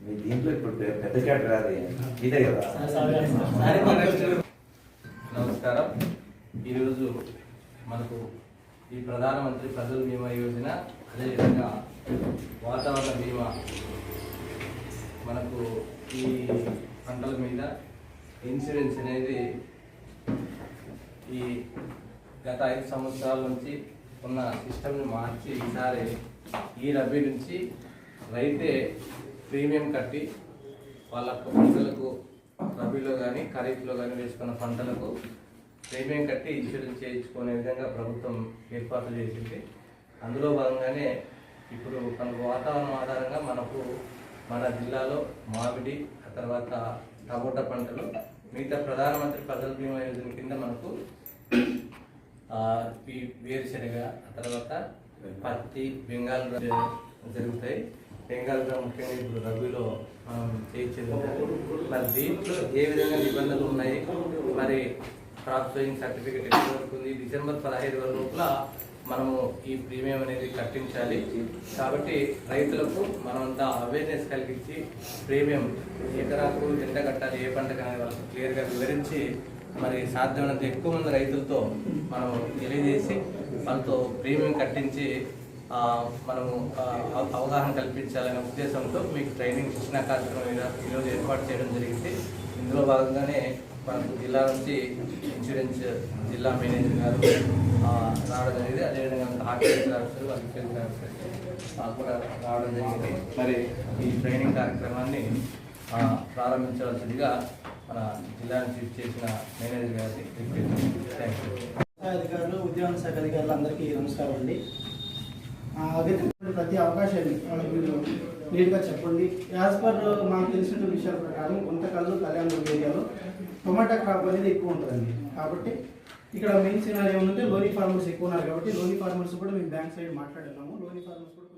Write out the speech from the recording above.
మీ దీంట్లో ఇప్పుడు పెద్ద క్యాట్ రాదు ఇదే కదా. నమస్కారం. ఈరోజు మనకు ఈ ప్రధానమంత్రి ఫసల్ బీమా యోజన అదేవిధంగా వాతావరణ బీమా మనకు ఈ పంటల మీద ఇన్సూరెన్స్ అనేది ఈ గత ఐదు సంవత్సరాల నుంచి ఉన్న సిస్టమ్ని మార్చి ఈసారి ఈ రబీ నుంచి రైతే ప్రీమియం కట్టి వాళ్ళ పంటలకు రబీలో కానీ ఖరీఫ్లో కానీ వేసుకున్న పంటలకు ప్రీమియం కట్టి ఇన్సూరెన్స్ చేయించుకునే విధంగా ప్రభుత్వం ఏర్పాట్లు చేసింది. అందులో భాగంగానే ఇప్పుడు మనకు వాతావరణం ఆధారంగా మనకు మన జిల్లాలో మామిడి ఆ తర్వాత టమోటా పంటలు మిగతా ప్రధానమంత్రి ఫసల్ బీమా యోజన కింద మనకు వేరుశనగ తర్వాత పత్తి బెంగాల్ జరుగుతాయి. బెంగాల్ ముఖ్యంగా ఇప్పుడు రబీలో మనం చేయించేది మరి దీంట్లో ఏ విధంగా నిబంధనలు ఉన్నాయి? మరి క్రాప్ సోయింగ్ సర్టిఫికేట్ ఎక్కడ వరకు ఉంది డిసెంబర్ పదహైదు వరకు లోపల మనము ఈ ప్రీమియం అనేది కట్టించాలి. కాబట్టి రైతులకు మనమంతా అవేర్నెస్ కలిగించి ప్రీమియం ఎకరాకు ఎంత కట్టాలి? ఏ పంటకు అనేది వాళ్ళకి క్లియర్గా వివరించి మరి సాధ్యమైనంత ఎక్కువ మంది రైతులతో మనం తెలియజేసి వాళ్ళతో ప్రీమియం కట్టించి మనము అవ- అవగాహన కల్పించాలనే ఉద్దేశంతో మీకు ట్రైనింగ్ శిక్షణ కార్యక్రమం ఈరో- ఈరోజు ఏర్పాటు చేయడం జరిగింది. ఇందులో భాగంగానే మనకు జిల్లా నుంచి ఇన్సూరెన్స్ జిల్లా మేనేజర్ గారు రావడం జరిగింది. అదేవిధంగా హార్టికల్చర్ ఆఫీసర్ అగ్రికల్చర్ ఆఫీసర్ కూడా రావడం జరిగింది. మరి ఈ ట్రైనింగ్ కార్యక్రమాన్ని ప్రారంభించవలసిందిగా మన జిల్లా నుంచి చేసిన మేనేజర్ గారికి థ్యాంక్ యూ వ్యవసాయ అధికారులు ఉద్యాన శాఖ అధికారులు అందరికీ నమస్కారం అండి. ఆ, ప్రతి అవకాశాన్ని వాళ్ళకి మీరు నీట్గా చెప్పండి. యాజ్ పర్ మాకు తెలిసిన విషయాల ప్రకారం గుంతకల్లు కళ్యాణ ఏరియాలో టొమాటో క్రాప్ అనేది ఎక్కువ ఉంటుందండి. కాబట్టి ఇక్కడ మెయిన్ సినారీ ఏమంటే లోనీ ఫార్మర్స్ ఎక్కువ ఉన్నారు కాబట్టి లోనీ ఫార్మర్స్ కూడా మేము బ్యాంక్ సైడ్ మాట్లాడున్నాము లోనీ ఫార్మర్స్ కూడా